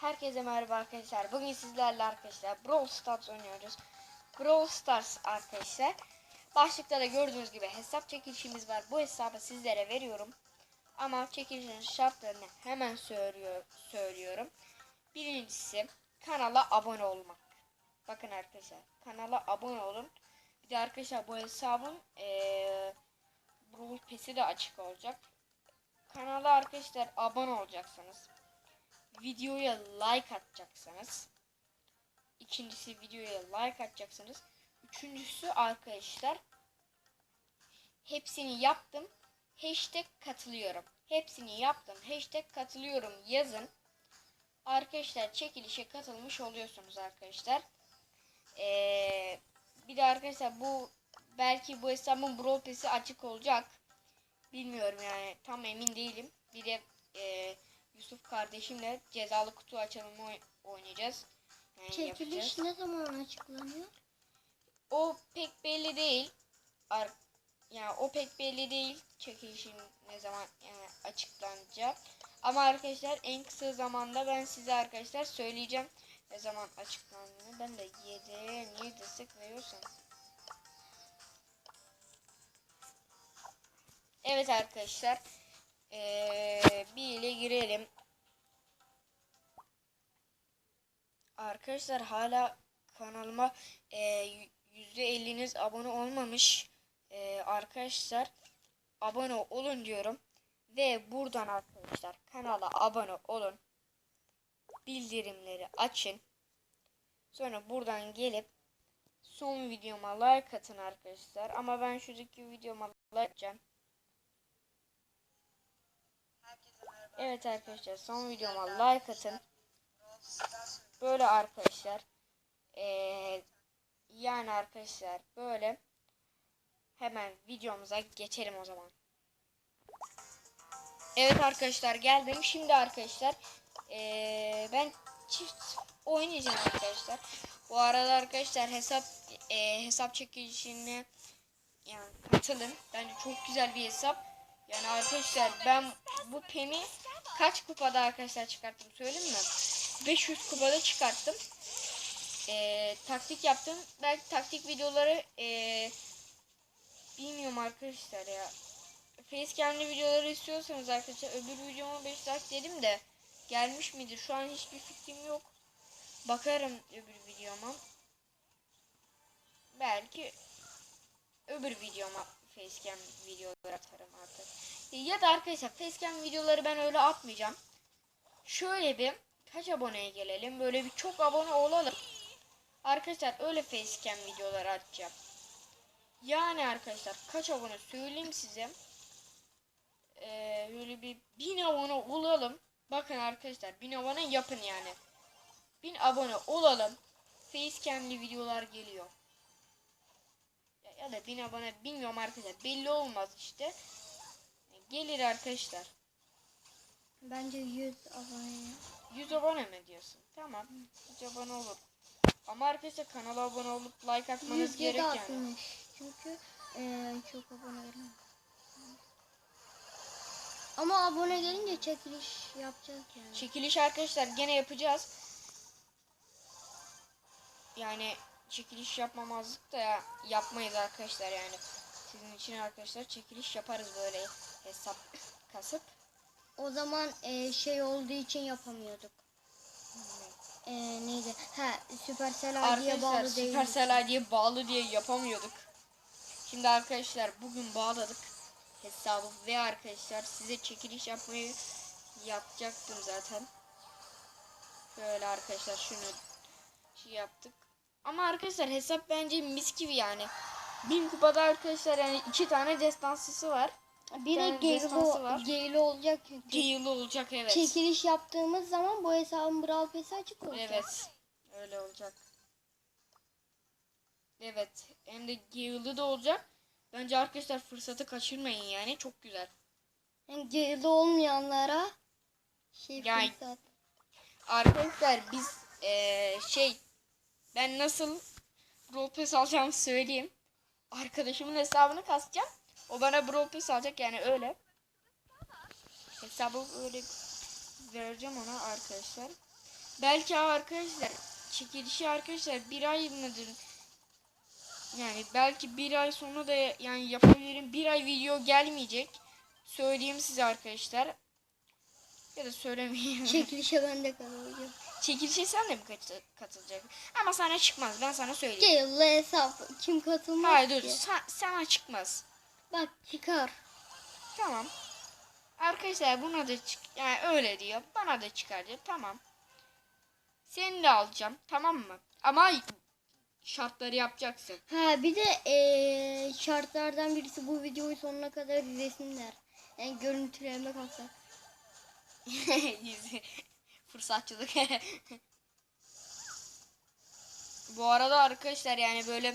Herkese merhaba arkadaşlar. Bugün sizlerle arkadaşlar Brawl Stars oynuyoruz. Brawl Stars arkadaşlar. Başlıkta da gördüğünüz gibi hesap çekilişimiz var. Bu hesabı sizlere veriyorum. Ama çekilişin şartlarını hemen söylüyor, söylüyorum. Birincisi kanala abone olmak. Bakın arkadaşlar kanala abone olun. Bir de arkadaşlar bu hesabın eee Brawl Pass'i de açık olacak. Kanala arkadaşlar abone olacaksınız videoya like atacaksınız. İkincisi videoya like atacaksınız. Üçüncüsü arkadaşlar hepsini yaptım. Hashtag katılıyorum. Hepsini yaptım. Hashtag katılıyorum yazın. Arkadaşlar çekilişe katılmış oluyorsunuz arkadaşlar. Ee, bir de arkadaşlar bu belki bu hesabın Brawl Pass'i açık olacak. Bilmiyorum yani tam emin değilim. Bir de eee kardeşimle cezalı kutu açılımı oy- oynayacağız. Yani Çekiliş yapacağız. ne zaman açıklanıyor? O pek belli değil. Ar yani o pek belli değil çekilişin ne zaman yani açıklanacağı. Ama arkadaşlar en kısa zamanda ben size arkadaşlar söyleyeceğim ne zaman açıklandığını. Ben de 7'ye niye destek veriyorsan. Evet arkadaşlar. Ee, bir ile girelim. Arkadaşlar hala kanalıma e, %50'niz abone olmamış. E, arkadaşlar abone olun diyorum. Ve buradan arkadaşlar kanala abone olun. Bildirimleri açın. Sonra buradan gelip son videoma like atın arkadaşlar. Ama ben şuradaki videoma like atacağım. Evet arkadaşlar son videoma like atın. Böyle arkadaşlar. Ee, yani arkadaşlar böyle. Hemen videomuza geçelim o zaman. Evet arkadaşlar geldim. Şimdi arkadaşlar ee, ben çift oynayacağım arkadaşlar. Bu arada arkadaşlar hesap ee, hesap çekilişine yani katılın. Bence çok güzel bir hesap. Yani arkadaşlar ben bu peni kaç kupada arkadaşlar çıkarttım söyleyeyim mi? 500 kupada çıkarttım. Ee, taktik yaptım. Belki taktik videoları ee, bilmiyorum arkadaşlar ya. Facecam'li videoları istiyorsanız arkadaşlar öbür videoma 5 like dedim de gelmiş miydi? Şu an hiçbir fikrim yok. Bakarım öbür videoma. Belki öbür videoma facecam videoları atarım artık. Ya da arkadaşlar facecam videoları ben öyle atmayacağım. Şöyle bir kaç aboneye gelelim. Böyle bir çok abone olalım. Arkadaşlar öyle facecam videoları atacağım. Yani arkadaşlar kaç abone söyleyeyim size. Ee, böyle bir bin abone olalım. Bakın arkadaşlar bin abone yapın yani. Bin abone olalım. Facecam'li videolar geliyor. Ya, ya da bin abone bilmiyorum arkadaşlar. Belli olmaz işte. Gelir arkadaşlar. Bence 100 abone. 100 abone mi diyorsun? Tamam. 100 abone olur. Ama arkadaşlar kanala abone olup like atmanız 107 gerek yani. Çünkü eee, çok abone gelmiyor. Ama abone gelince çekiliş yapacağız yani. Çekiliş arkadaşlar gene yapacağız. Yani çekiliş yapmamazlık da ya, yapmayız arkadaşlar yani. Sizin için arkadaşlar çekiliş yaparız böyle hesap kasıp. O zaman eee, şey olduğu için yapamıyorduk. Eee, neydi? Ha Supercell ID'ye bağlı değil. Supercell ID'ye bağlı diye yapamıyorduk. Şimdi arkadaşlar bugün bağladık hesabı ve arkadaşlar size çekiliş yapmayı yapacaktım zaten. Böyle arkadaşlar şunu şey yaptık. Ama arkadaşlar hesap bence mis gibi yani. Bin kupada arkadaşlar yani iki tane destansısı var. Bir de tane destansı var. Gale, Gale olacak çünkü. Olacak evet. Çekiliş yaptığımız zaman bu hesabın Brawl Pass'i açık olacak. Evet. Öyle olacak. Evet. Hem de Gale'lı da olacak. Bence arkadaşlar fırsatı kaçırmayın yani. Çok güzel. Yani Gale'de olmayanlara şey Yani- fırsat. Arkadaşlar biz eee, şey ben nasıl Brawl Pass alacağımı söyleyeyim. Arkadaşımın hesabını kasacağım. O bana Brawl Pass alacak yani öyle. Hesabı öyle vereceğim ona arkadaşlar. belki arkadaşlar çekilişi arkadaşlar bir ay mıdır? Yani belki bir ay sonra da yani yapabilirim. Bir ay video gelmeyecek. Söyleyeyim size arkadaşlar. Ya da söylemeyeyim. Çekilişe ben de katılacağım. Çekilişe sen de mi katı- katılacaksın? Ama sana çıkmaz. Ben sana söyleyeyim. Gel hesap kim katılmaz Hayır dur. Sa- sana çıkmaz. Bak çıkar. Tamam. Arkadaşlar buna da çık yani öyle diyor. Bana da çıkar diyor. Tamam. Seni de alacağım. Tamam mı? Ama şartları yapacaksın. Ha bir de eee, şartlardan birisi bu videoyu sonuna kadar izlesinler. Yani görüntüleme. Yüzü- Fırsatçılık. Bu arada arkadaşlar yani böyle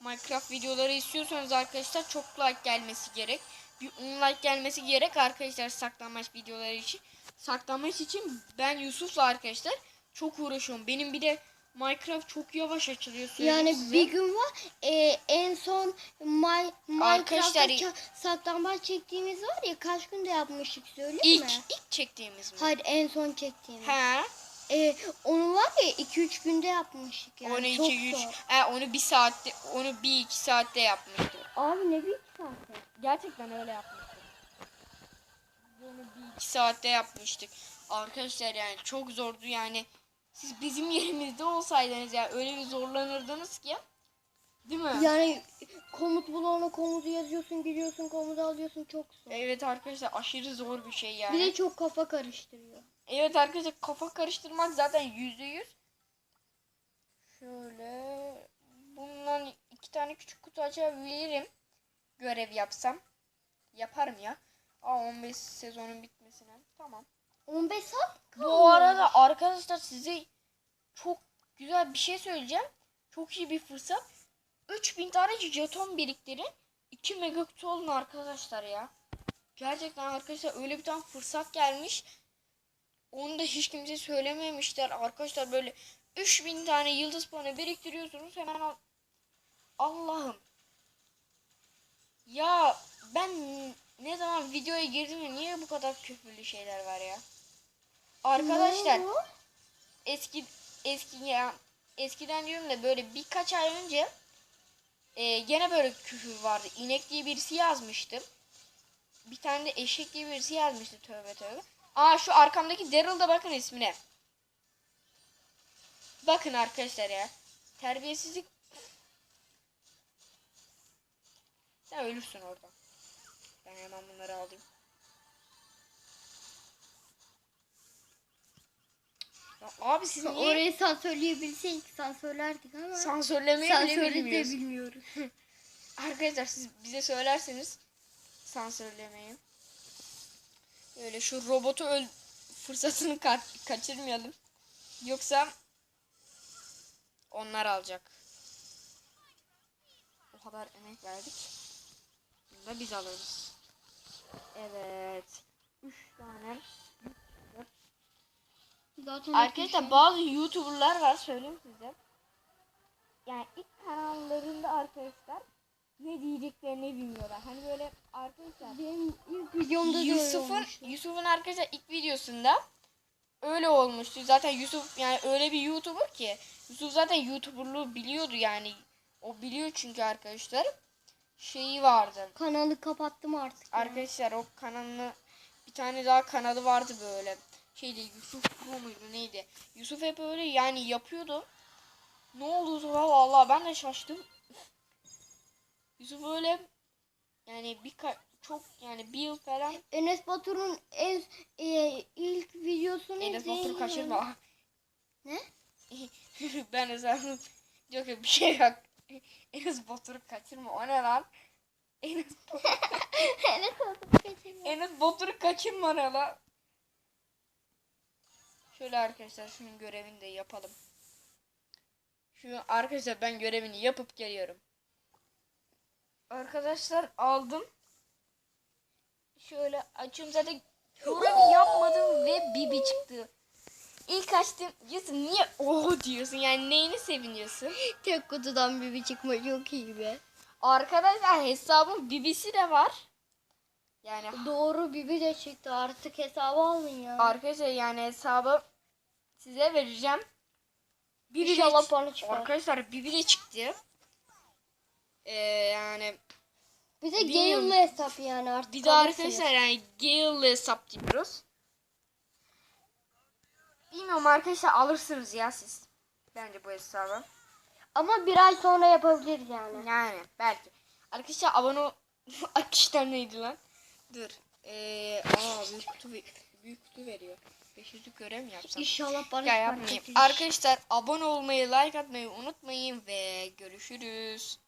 Minecraft videoları istiyorsanız arkadaşlar çok like gelmesi gerek. Bir 10 like gelmesi gerek arkadaşlar saklanmaç videoları için. Saklanmaç için ben Yusuf'la arkadaşlar çok uğraşıyorum. Benim bir de Minecraft çok yavaş açılıyor. Yani size. bir gün var eee, en son My, Minecraft'ta saklambaç çektiğimiz var ya kaç günde yapmıştık söyleyeyim ilk mi? ilk çektiğimiz mi? Hayır en son çektiğimiz. He. Eee, onu var ya 2-3 günde yapmıştık yani. onu Çok 2 3 zor. e, onu bir saatte onu bir iki saatte yapmıştı. Abi ne bir saat. Gerçekten öyle yapmıştık. Bunu bir iki saatte yapmıştık. Arkadaşlar yani çok zordu yani. Siz bizim yerimizde olsaydınız ya öyle bir zorlanırdınız ki. Değil mi? Yani komut bulana komutu yazıyorsun gidiyorsun komutu alıyorsun çok zor. Evet arkadaşlar aşırı zor bir şey yani. Bir de çok kafa karıştırıyor. Evet arkadaşlar kafa karıştırmak zaten yüzde yüz. Şöyle bundan iki tane küçük kutu açabilirim. Görev yapsam. Yaparım ya. Aa 15 sezonun bitmesine. Tamam. 15 saat Bu arada arkadaşlar size çok güzel bir şey söyleyeceğim. Çok iyi bir fırsat. 3000 tane jeton biriktirin. 2 megakutu olun arkadaşlar ya. Gerçekten arkadaşlar öyle bir tane fırsat gelmiş. Onu da hiç kimse söylememişler. Arkadaşlar böyle 3000 tane yıldız puanı biriktiriyorsunuz. Hemen al- Allah'ım. Ya ben ne zaman videoya girdim niye bu kadar küfürlü şeyler var ya? Arkadaşlar eski eski ya eskiden diyorum da böyle birkaç ay önce e, gene böyle küfür vardı. İnek diye birisi yazmıştı. Bir tane de eşek diye birisi yazmıştı tövbe tövbe. Aa şu arkamdaki Daryl'da bakın ismine. Bakın arkadaşlar ya. Terbiyesizlik. Sen ölürsün orada. Ben hemen bunları alayım. Abi siz niye Orayı sansörleyebilseydik sansörlerdik ama sansörlemeyi bile sansörü de bilmiyoruz. bilmiyoruz. Arkadaşlar siz bize söylerseniz sansürlemeyi. Böyle şu robotu öl fırsatını ka- kaçırmayalım. Yoksa onlar alacak. O kadar emek verdik. Bunu da biz alırız. Evet. Üç tane. Zaten Arkadaşlar şey- bazı YouTuber'lar var söyleyeyim size. Yani ilk kanallarında arkadaşlar ne diyeceklerini bilmiyorlar. Hani böyle arkadaşlar benim ilk videomda Yusuf'un. Yusuf'un arkadaşlar ilk videosunda öyle olmuştu. Zaten Yusuf yani öyle bir YouTuber ki Yusuf zaten YouTuber'lığı biliyordu yani. O biliyor çünkü arkadaşlar. Şeyi vardı. Kanalı kapattım artık. Arkadaşlar o kanalını bir tane daha kanalı vardı böyle. Şeydi Yusuf Pro muydu neydi? Yusuf hep öyle yani yapıyordu. Ne oldu vallahi ben de şaştım. Yusuf öyle yani bir çok yani bir yıl falan Enes Batur'un en e, ilk videosunu Enes. Batur'u kaçırma. Ne? ben de sandım. Yok bir şey yok. Enes Batur'u kaçırma. O ne lan? Enes, Enes Batur'u kaçırma. Enes Batur'u kaçırma ne lan? Şöyle arkadaşlar şunun görevini de yapalım. Şu arkadaşlar ben görevini yapıp geliyorum. Arkadaşlar aldım. Şöyle açıyorum zaten görevi yapmadım ve Bibi çıktı. İlk açtım diyorsun niye oh diyorsun yani neyini seviniyorsun? Tek kutudan bir çıkma çok iyi be. Arkadaşlar hesabın Bibisi de var. Yani Doğru Bibi de çıktı artık hesabı alın ya. arkadaşlar yani hesabı size vereceğim. Bir İnşallah çıkar. Arkadaşlar bir bile çıktı. Ee, yani Bir de. Gale'lı hesap yani artık. bir de arkadaşlar yani Gale'le hesaplıyoruz. Bilmiyorum arkadaşlar alırsınız ya siz. Bence bu hesabı. Ama bir ay sonra yapabiliriz yani. Yani belki. Arkadaşlar abone ol... Arkadaşlar neydi lan? Dur. Ee, aa büyük kutu, büyük kutu veriyor. 500'lük görev mi yapsam? İnşallah bana Ya yapmayayım. Arkadaşlar abone olmayı, like atmayı unutmayın ve görüşürüz.